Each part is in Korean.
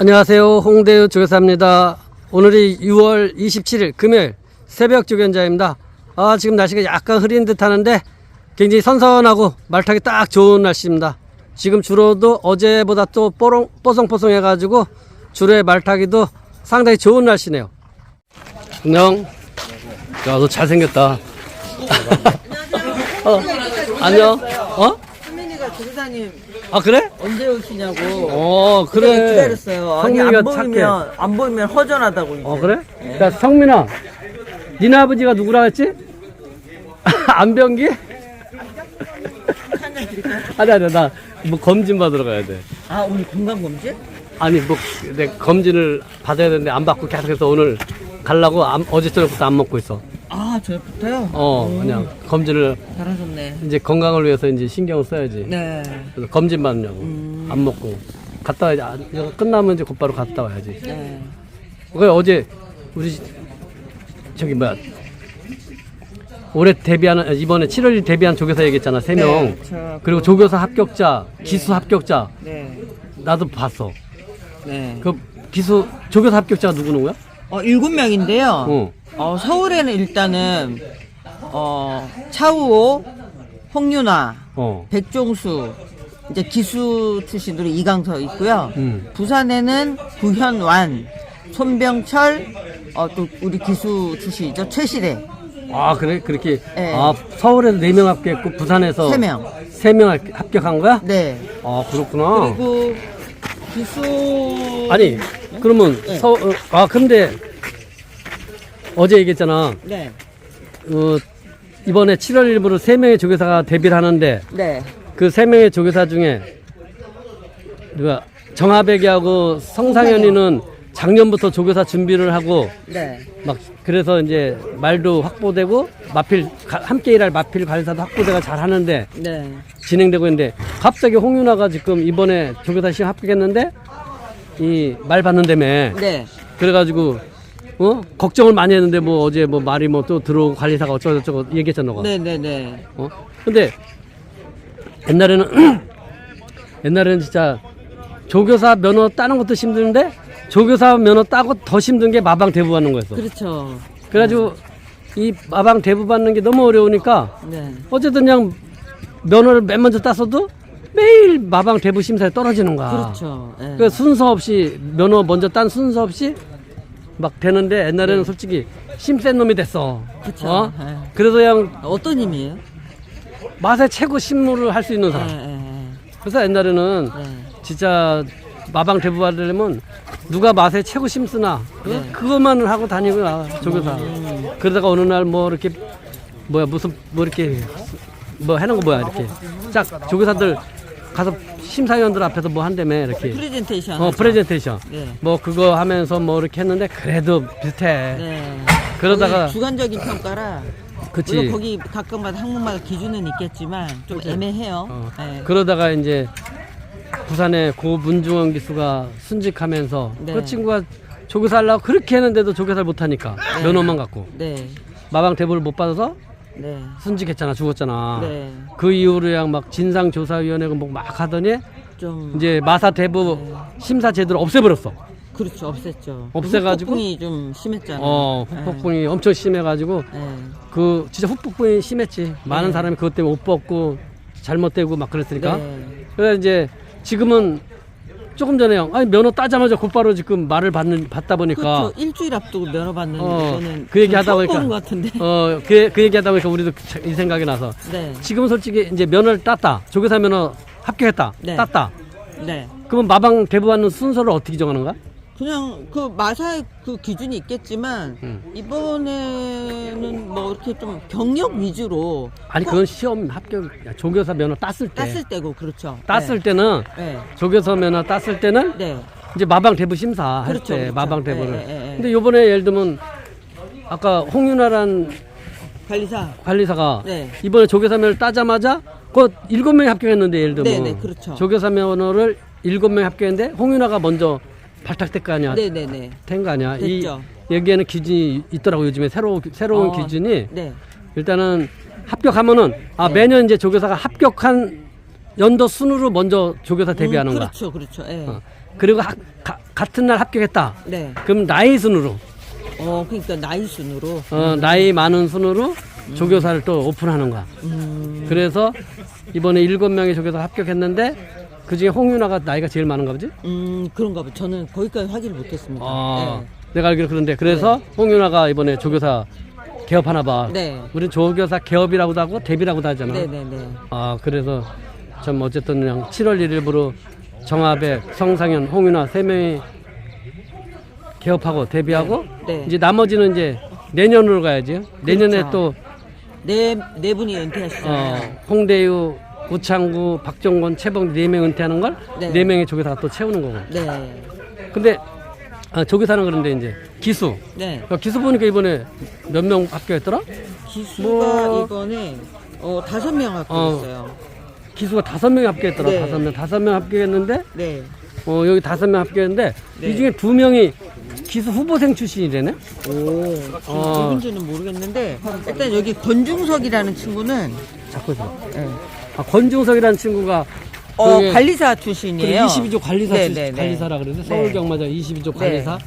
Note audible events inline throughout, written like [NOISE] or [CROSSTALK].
안녕하세요. 홍대우 조교사입니다. 오늘이 6월 27일 금요일 새벽 조견자입니다. 아, 지금 날씨가 약간 흐린 듯 하는데 굉장히 선선하고 말 타기 딱 좋은 날씨입니다. 지금 주로도 어제보다 또 뽀롱, 뽀송뽀송 해가지고 주로의 말 타기도 상당히 좋은 날씨네요. 안녕. 야, 너 잘생겼다. [LAUGHS] 어, 안녕. 어? 수민이가 조교사님 아, 그래? 언제 오시냐고 어, 그래. 기다렸어요. 아니 성민이가. 보이면 안 보이면 허전하다고 이제. 어 그래? 야 성민아 니네 아버지가 누구라 했지? [LAUGHS] 안병기? 아니 아니 나 뭐 검진 받으러 가야 돼 아 오늘 건강 검진? 아니 뭐 내 검진을 받아야 되는데 안 받고 계속해서 오늘 가려고 안- 어제 저녁부터 안 먹고 있어 아 저부터요? 어 그냥 검진을 잘하셨네. 이제 건강을 위해서 이제 신경을 써야지 네. 그래서 검진 받느냐고 안 먹고 갔다 와야지 아, 이거 끝나면 이제 곧바로 갔다 와야지 네. 그 어제 우리 저기 뭐야 올해 데뷔하는 아, 이번에 7월 데뷔한 조교사 얘기했잖아 세 명. 네, 저- 그리고 조교사 합격자, 기수 합격자 네. 나도 봤어. 네. 그 기수 조교사 합격자가 누구 누구야? 어 일곱 명인데요. 어. 어 서울에는 일단은 어 차우호, 홍윤아, 어. 백종수 이제 기수 출신으로 이강서 있고요. 음. 부산에는 구현완, 손병철, 어, 또 우리 기수 출신이죠 최시래 아 그래 그렇게 네. 아 서울에서 네 명 합격했고 부산에서 세 명. 세명 합격한 거야? 네. 아 그렇구나. 그리고 기수 아니 그러면 네. 서 어, 아 근데 어제 얘기했잖아. 네. 어, 이번에 7월 1일부로 세 명의 조교사가 데뷔를 하는데 네. 그세 명의 조교사 중에 누가 정하백이하고 성상현이는 작년부터 조교사 준비를 하고 네. 막 그래서 이제 말도 확보되고 마필 가- 함께 일할 마필 관리사도 확보돼가 잘 하는데 네. 진행되고 있는데 갑자기 홍윤아가 지금 이번에 조교사 시험 합격했는데 이 말 받는다며 네. 그래가지고 어 걱정을 많이 했는데 뭐 어제 뭐 말이 뭐 또 들어오고 관리사가 어쩌고저쩌고 얘기했잖아 너가 네, 네, 네. 어? 근데 옛날에는 [CLEARS THROAT] 옛날에는 진짜 조교사 면허 따는 것도 힘드는데 조교사 면허 따고 더 힘든 게 마방 대부 받는 거였어. 그렇죠. 그래가지고 이 마방 대부 받는 게 너무 어려우니까 네. 어쨌든 그냥 면허를 맨 먼저 땄어도 매일 마방 대부 심사에 떨어지는 거야. 그렇죠. 네. 그 순서 없이 면허 먼저 딴 순서 없이 막 되는데 옛날에는 솔직히 심센 놈이 됐어. 그쵸. 어? 네. 그래서 그냥 어떤 힘이에요? 맛의 최고 신무를 할수 있는 네, 사람. 네, 그래서 옛날에는 네. 진짜 마방 대부 받으려면 누가 맛에 최고 심쓰나 그- 네. 그것만을 하고 다니고 나 조교사 음. 그러다가 어느 날 뭐 이렇게 뭐야 무슨 뭐 이렇게 뭐 해놓은 거 뭐야 이렇게 짝 조교사들 가서 심사위원들 앞에서 뭐 한다며 이렇게 프레젠테이션. 어 하죠. 프레젠테이션 네. 뭐 그거 하면서 뭐 이렇게 했는데 그래도 비슷해 네. 그러다가 거기 주관적인 평가라. 그치 물론 거기 각각마다 학문마다 기준은 있겠지만 좀 애매해요. 어, 네. 그러다가 이제 부산에 고 문중원 기수가 순직하면서 네. 그 친구가 조교사 하려고 그렇게 했는데도 조교사를 못하니까 면허만 갖고 네. 마방 대부를 못 받아서 네. 순직했잖아 죽었잖아 네. 그 이후로 그냥 막 진상조사위원회가 뭐막 하더니 좀 이제 마사 대부 심사 제도를 없애버렸어 그렇죠. 없앴죠. 없애가지고? 폭풍이 좀 심했잖아요. 어 후폭풍이 엄청 심해가지고 네. 그 진짜 후폭풍이 심했지 많은 네. 사람이 그것 때문에 옷 벗고 잘못되고 막 그랬으니까 네. 그래서 이제 지금은 조금 전에요. 아니 면허 따자마자 곧바로 지금 말을 받는 받다 보니까 그렇죠. 일주일 앞두고 면허 받는 어, 거는 그 얘기 하다 보니까 것 같은데. 어 그 그 얘기 하다 보니까 우리도 이 생각이 나서 네. 지금 솔직히 이제 면허를 땄다 조교사 면허 합격했다 네. 땄다 네. 그러면 마방 대부 받는 순서를 어떻게 정하는 거야? 그냥 그 마사의 그 기준이 있겠지만 음. 이번에는 뭐 이렇게 좀 경력 위주로 아니 그건 시험 합격 야, 조교사 면허 땄을 때 땄을 때고 그렇죠. 땄을 때는 네. 조교사 면허 땄을 때는 네. 이제 마방 대부 심사 할때 그렇죠, 그렇죠. 마방 대부를 예, 예, 예. 근데 요번에 예를 들면 아까 홍윤아란 관리사. 관리사가 네. 이번에 조교사 면허를 따자마자 그 일곱 명이 합격했는데 예를 들면 네, 네, 그렇죠. 조교사 면허를 일곱 명이 합격했는데 홍윤아가 먼저 발탁될 거 아니야 네, 네, 네. 된 거 아니야 됐죠. 이 여기에는 기준이 있더라고 요즘에 새로 새로운 어, 기준이 네. 일단은 합격하면은 아 네. 매년 이제 조교사가 합격한 연도 순으로 먼저 조교사 데뷔하는 음, 거야 그렇죠, 그렇죠. 예. 어. 그리고 학, 가, 같은 날 합격했다. 네. 그럼 나이 순으로 어, 그러니까 나이 순으로. 어, 나이 많은 순으로 조교사를 또 오픈하는 거야. 음, 그래서 이번에 일곱 명의 조교사 합격했는데 그 중에 홍윤아가 나이가 제일 많은가 보지? 음, 그런가 봐. 저는 거기까지 확인을 못했습니다. 아, 내가 알기로 그런데 그래서 홍윤아가 이번에 조교사 개업하나 봐. 네. 우린 조교사 개업이라고도 하고 대비라고도 하잖아. 네, 네, 네. 아 그래서 참 어쨌든 그냥 7월 1일부로 정합에 성상현, 홍윤아 세 명이 개업하고 데뷔하고 네. 네. 이제 나머지는 이제 내년으로 가야지. 내년에 그렇죠. 또 네, 네 분이 어, 은퇴하시잖아요. 홍대유, 우창구, 박종건, 최봉 네 명 은퇴하는 걸 네. 네 명의 조교사가 또 채우는 거고. 네. 근데 아, 조교사는 그런데 이제 기수. 네. 어, 기수 보니까 이번에 몇 명 합격했더라? 기수가 뭐- 이번에 어, 다섯 명 합격했어요. 기수가 다섯 명이 합격했더라. 네. 다섯 명, 다섯 명 합격했는데 네. 어, 여기 다섯 명 합격했는데 네. 이 중에 두 명이 기수 후보생 출신이래네. 오, 어. 누군지는 모르겠는데 일단 여기 권중석이라는 친구는 자꾸 서 네. 아, 권중석이라는 친구가 어, 그게 관리사 출신이에요. 22조 관리사 네, 출- 네, 네. 관리사라 그래서 네. 서울 경마장 22조 관리사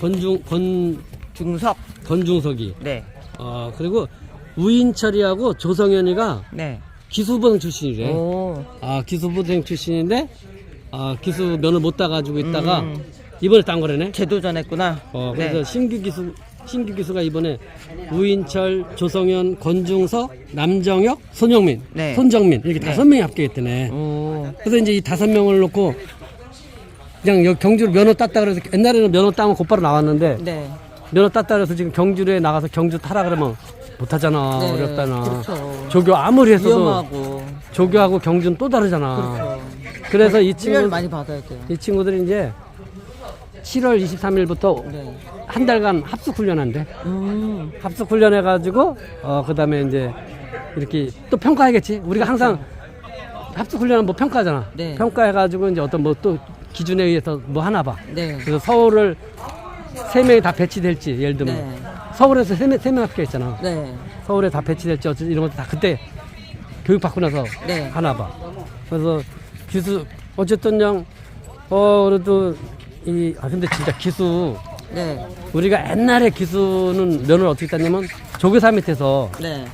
권중 권 중석. 권중석이 네. 어, 그리고 우인철이하고 조성현이가 네. 기수부생 출신이래. 오. 아 기수부생 출신인데 아 기수 면을 못 따가지고 있다가 음. 이번에 딴 거래네. 재도전했구나. 어, 그래서 네. 신규 기수 신규 기수가 이번에 우인철, 조성현, 권중석, 남정혁, 손영민, 네. 손정민 이렇게 네. 다섯 명이 합격했대네. 오. 그래서 이제 이 다섯 명을 놓고 그냥 여기 경주로 면허 땄다 그래서 옛날에는 면허 따면 곧바로 나왔는데 네. 면허 땄다 그래서 지금 경주에 나가서 경주 타라 그러면 못하잖아 네, 어렵다나 그렇죠. 조교 아무리 했어도 위험하고. 조교하고 경주는 또 다르잖아 그렇죠. 그래서 이 훈련 친구 많이 받아야 돼요. 이 친구들이 이제 7월 23일부터 네. 한 달간 합숙 훈련한대 음. 합숙 훈련해 가지고 어 그다음에 이제 이렇게 또 평가하겠지 우리가 항상 합숙 훈련은 뭐 평가하잖아 네. 평가해 가지고 이제 어떤 뭐 또 기준에 의해서 뭐 하나 봐 네. 그래서 서울을 세 명이 다 배치될지 예를 들면 네. 서울에서 세명 세명 합격했잖아 네. 서울에 다 배치될지 어쩌 이런 것도 다 그때 교육 받고 나서 네. 하나 봐 그래서 기수 어쨌든 그냥 어 그래도 이 아 근데 진짜 기수 네. 우리가 옛날에 기수는 면을 어떻게 땄냐면 조교사 밑에서 네.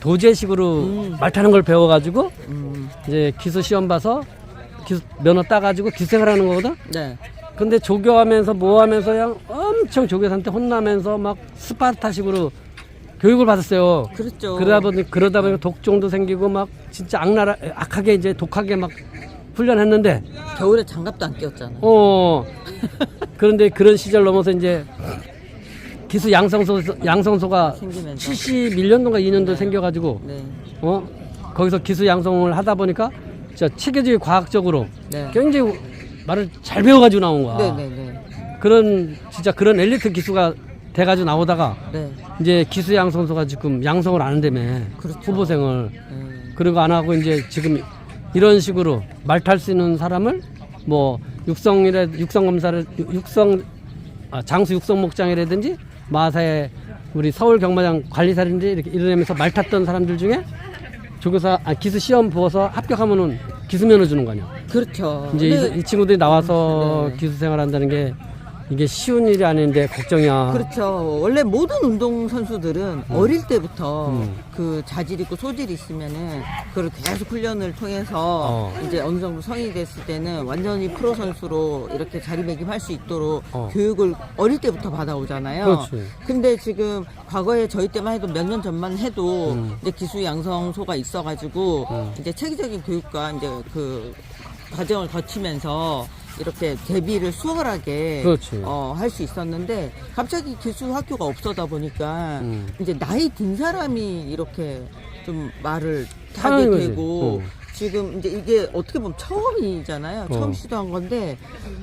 도제식으로 음. 말 타는 걸 배워가지고 음. 이제 기수 시험 봐서 기수 면허 따가지고 기생을 하는 거거든. 네. 근데 조교하면서 뭐 하면서 그냥 엄청 조교사한테 혼나면서 막 스파르타식으로 교육을 받았어요. 그렇죠. 그러다 보니 그러다 보니 독종도 생기고 막 진짜 악나라 악하게 이제 독하게 막 훈련했는데 겨울에 장갑도 안 끼웠잖아. 어 그런데 그런 시절 넘어서 이제 기수 양성소 양성소가 생기면서. 71년도인가 2년도 생겨가지고 네. 어 거기서 기수 양성을 하다 보니까 진짜 체계적이 과학적으로 네. 굉장히 말을 잘 배워가지고 나온 거야. 네, 네, 네. 그런 진짜 그런 엘리트 기수가 돼가지고 나오다가 네. 이제 기수 양성소가 지금 양성을 안 한다며 그렇죠. 후보생을 네. 그리고 안 하고 이제 지금 이런 식으로 말 탈 수 있는 사람을 뭐 육성이라 육성 검사를 육- 육성 아, 장수 육성 목장이라든지 마사의 우리 서울 경마장 관리사인지 이렇게 이러면서 말 탔던 사람들 중에 조교사 아, 기수 시험 보고서 합격하면은 기수 면허 주는 거 아니야. 그렇죠. 이제 이, 이 친구들이 나와서 네. 기수 생활한다는 게 이게 쉬운 일이 아닌데 걱정이야. 그렇죠. 원래 모든 운동 선수들은 어릴 때부터 음. 그 자질 있고 소질이 있으면은 그걸 계속 훈련을 통해서 어. 이제 어느 정도 성인이 됐을 때는 완전히 프로 선수로 이렇게 자리매김할 수 있도록 어. 교육을 어릴 때부터 받아오잖아요. 그렇지. 근데 지금 과거에 저희 때만 해도 몇 년 전만 해도 음. 이제 기수 양성소가 있어가지고 음. 이제 체계적인 교육과 이제 그 과정을 거치면서 이렇게 대비를 수월하게 그렇지. 어, 할 수 있었는데 갑자기 기술 학교가 없어다 보니까 음. 이제 나이 든 사람이 이렇게 좀 말을 하게 거지. 되고 어. 지금 이제 이게 어떻게 보면 처음이잖아요. 어. 처음 시도한 건데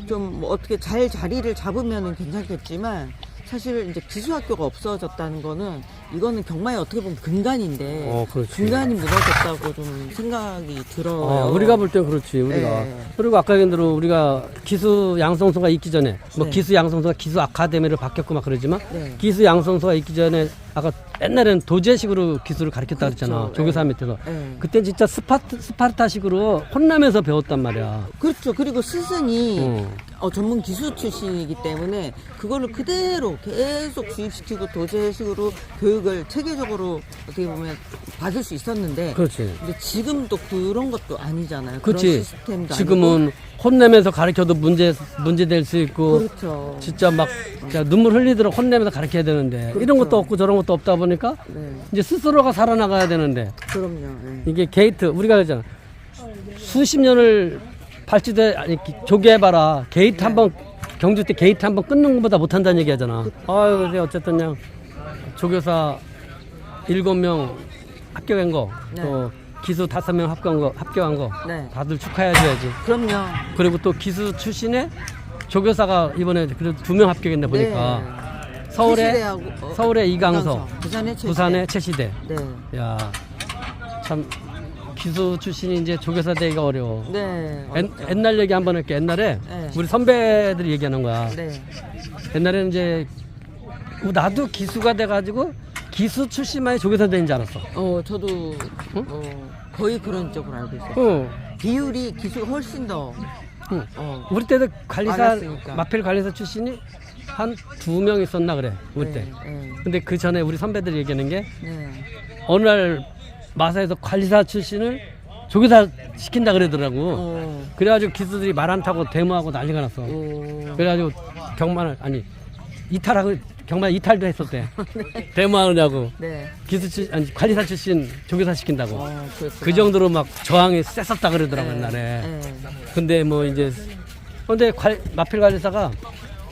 좀뭐 어떻게 잘 자리를 잡으면 괜찮겠지만 사실 이제 기수학교가 없어졌다는 거는 이거는 경마에 어떻게 보면 근간인데 어, 그렇지. 근간이 무너졌다고 좀 생각이 들어요. 어, 우리가 볼땐 그렇지 우리가 네. 그리고 아까 얘기한 대로 우리가 기수 양성소가 있기 전에 뭐 네. 기수 양성소가 기수 아카데미를 바뀌었고 막 그러지만 네. 기수 양성소가 있기 전에 아까 옛날에는 도제식으로 기수를 가르쳤다 그랬잖아 그렇죠. 조교사 밑에서 네. 그때 진짜 스파트, 스파르타식으로 혼나면서 배웠단 말이야 그렇죠. 그리고 스승이 어. 어, 전문 기수 출신이기 때문에 그거를 그대로 계속 주입시키고 도제식으로 교육을 체계적으로 어떻게 보면 받을 수 있었는데 그렇지 근데 지금 또 그런 것도 아니잖아요. 그렇지 그런 시스템도 지금은 혼내면서 가르쳐도 문제 문제 될 수 있고 아니고 그렇죠. 진짜 막 진짜 눈물 흘리도록 혼내면서 가르쳐야 되는데 이런 그렇죠. 것도 없고 저런 것도 없다 보니까 네. 이제 스스로가 살아나가야 되는데 그럼요. 네. 이게 게이트 우리가 그랬잖아 수십 년을 발주돼 아니 기- 조개해봐라 게이트 네. 한번 경주 때 게이트 한번 끊는 것보다 못한다는 얘기 하잖아 아유 근데 어쨌든 그냥 조교사 일곱 명 합격한 거또 기수 다섯 명 합격한 거 합격한 거 네. 다들 축하해줘야지 그럼요. 그리고 또 기수 출신의 조교사가 이번에 그래도 두 명 합격했네 보니까 네. 서울에 최시대하고, 어, 서울의 이강서 부산의 최시대. 부산의 최시대 네. 야, 참 기수 출신이 이제 조교사 되기가 어려워. 네. 옛, 어렵죠. 옛날 얘기 한번 할게. 옛날에 네. 우리 선배들이 얘기하는 거야. 네. 옛날에는 이제 나도 기수가 돼가지고 기수 출신만이 조교사 되는 줄 알았어. 어, 저도 어, 거의 그런 쪽으로 알고 있어요. 어, 비율이 기술 훨씬 더 응. 어, 우리 때도 관리사 많았으니까. 마필 관리사 출신이 한 두 명 있었나 그래. 우리 때. 네. 근데 그 전에 우리 선배들이 얘기하는 게 네. 어느 날 마사에서 관리사 출신을 조교사 시킨다 그러더라고. 어. 그래가지고 기수들이 말 안 타고 데모하고 난리가 났어. 어. 그래가지고 경마를 아니 이탈하고 경마 이탈도 했었대. 데모하느냐고 네. 기수 출 아니 관리사 출신 조교사 시킨다고. 어. 그 정도로 막 저항이 셌었다 그러더라고 네. 옛날에. 네. 근데 뭐 이제 근데 관, 마필 관리사가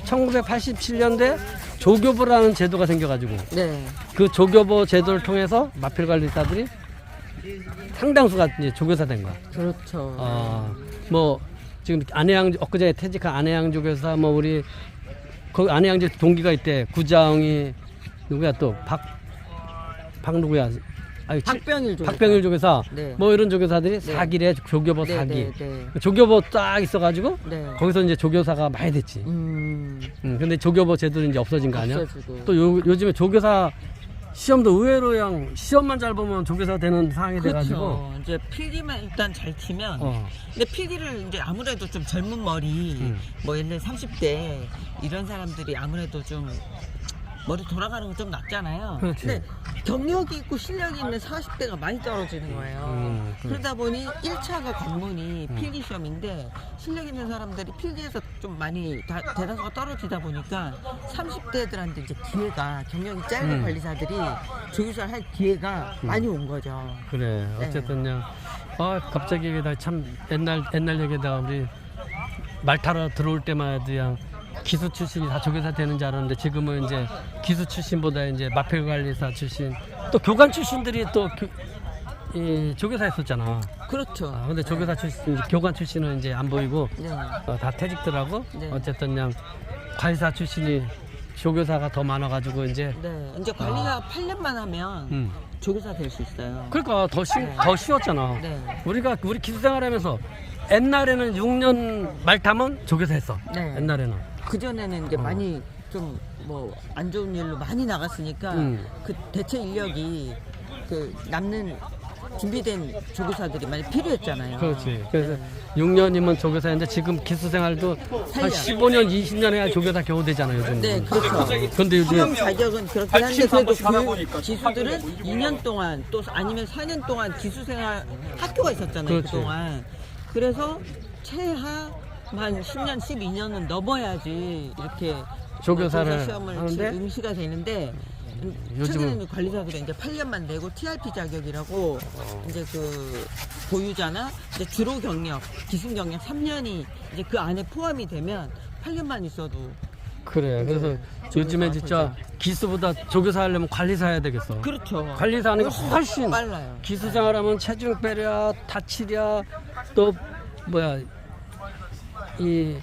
1987년대 조교부라는 제도가 생겨가지고 네. 그 조교부 제도를 통해서 마필 관리사들이 상당수가 이제 조교사 된 거야. 그렇죠. 어, 뭐 지금 안해양 엊그제 퇴직한 안해양 조교사 뭐 우리 그 안해양 조 동기가 있대 구자영이 누구야 또 박 박 누구야 칠- 박병일 조 박병일 조교사 네. 뭐 이런 조교사들이 사기래 조교부 네, 사기 네, 네. 조교부 딱 있어가지고 네. 거기서 이제 조교사가 많이 됐지. 음. 음, 근데 조교부 제도는 이제 없어진 거 아니야? 없어지고. 또 요, 요즘에 조교사 시험도 의외로 그냥 시험만 잘 보면 조교사 되는 상황이 돼가지고 그렇죠. 이제 필기만 일단 잘 치면 어. 근데 필기를 이제 아무래도 좀 젊은 머리 음. 뭐 들어 30대 이런 사람들이 아무래도 좀 머리 돌아가는 건좀 낫잖아요. 그렇지. 근데 경력이 있고 실력이 있는 40대가 많이 떨어지는 거예요. 음, 그래. 그러다 보니 1차가 관문이 필기 시험인데 실력 있는 사람들이 필기에서 좀 많이 다, 대다수가 떨어지다 보니까 30대들한테 이제 기회가 경력이 짧은 음. 관리사들이 조교사를 할 기회가 많이 온 거죠. 그래 네. 어쨌든요 아 갑자기 여기다 참 옛날 옛날 얘기다 우리 말 타러 들어올 때마다 그냥 기수 출신이 다 조교사 되는 줄 알았는데 지금은 이제 기수 출신보다 이제 마필 관리사 출신 또 교관 출신들이 또 교, 이 조교사 했었잖아 그렇죠. 아, 근데 조교사 출신 교관 출신은 이제 안 보이고 네. 어, 다 퇴직들하고 네. 어쨌든 그냥 관리사 출신이 조교사가 더 많아가지고 이제 네. 이제 관리가 8년만 하면 아. 음. 조교사 될 수 있어요. 그러니까 더, 쉬, 네. 더 쉬웠잖아. 네. 우리가 우리 기수 생활하면서 옛날에는 6년 말 타면 조교사 했어. 네. 옛날에는. 그 전에는 이제 어. 많이 좀 뭐 안 좋은 일로 많이 나갔으니까 음. 그 대체 인력이 그 남는 준비된 조교사들이 많이 필요했잖아요. 그렇지. 그래서 6년이면 조교사인데 지금 기수 생활도 한 15년, 20년 해야 조교사 겨우 되잖아요, 요즘. 네, 그렇죠. 근데 요즘 자격은 그렇긴 한데 그래도 그 기수들은 2년 동안 또 아니면 4년 동안 기수 생활 학교가 있었잖아요 그렇지. 그동안 그래서 최하 한 10년, 12년은 넘어야지 이렇게 조교사를 조교사 시험을 하는데 칠 응시가 되는데 최근에는 관리사들은 이제 8년만 내고 TRP 자격이라고 어. 이제 그 보유자나 이제 주로 경력, 기술 경력 3년이 이제 그 안에 포함이 되면 8년만 있어도 그래. 그래서 요즘에 진짜 기수보다 조교사 하려면 관리사 해야 되겠어. 그렇죠. 관리사 하는 게 훨씬 빨라요. 기수 생활하면 체중 빼랴, 다치랴, 또 뭐야 이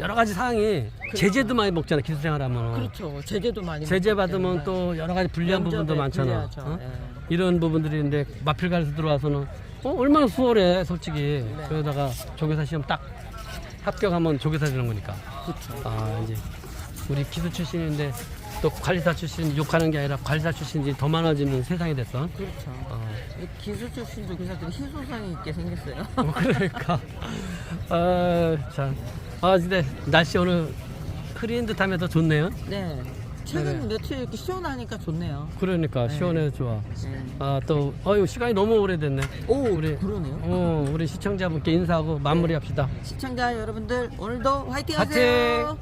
여러 가지 사항이 제재도 많이 먹잖아 기술생활하면 그렇죠. 제재도 많이 제재 받으면. 또 여러 가지 불리한 면접에 부분도 많잖아 불리하죠. 어? 예. 이런 부분들이 있는데 마필가에서 들어와서는 어, 얼마나 수월해 솔직히 네. 그러다가 조교사 시험 딱 합격하면 조교사 되는 거니까 그렇죠. 아 이제 우리 기술 출신인데 또 관리사 출신 욕하는 게 아니라 관리사 출신이 더 많아지는 세상이 됐어 그렇죠. 어. 이 기술 출신 조교사들이 희소성이 있게 생겼어요. 뭐 그러니까 아, 참. 아 근데 날씨 오늘 흐린 듯하면서 좋네요. 네. 최근 네. 며칠 이렇게 시원하니까 좋네요. 그러니까 네. 시원해 좋아. 네. 아또 어유 시간이 너무 오래됐네. 오, 우리 그러네요. 어 우리 시청자분께 인사하고 마무리합시다. 시청자 여러분들 오늘도 화이팅 화이팅! 하세요.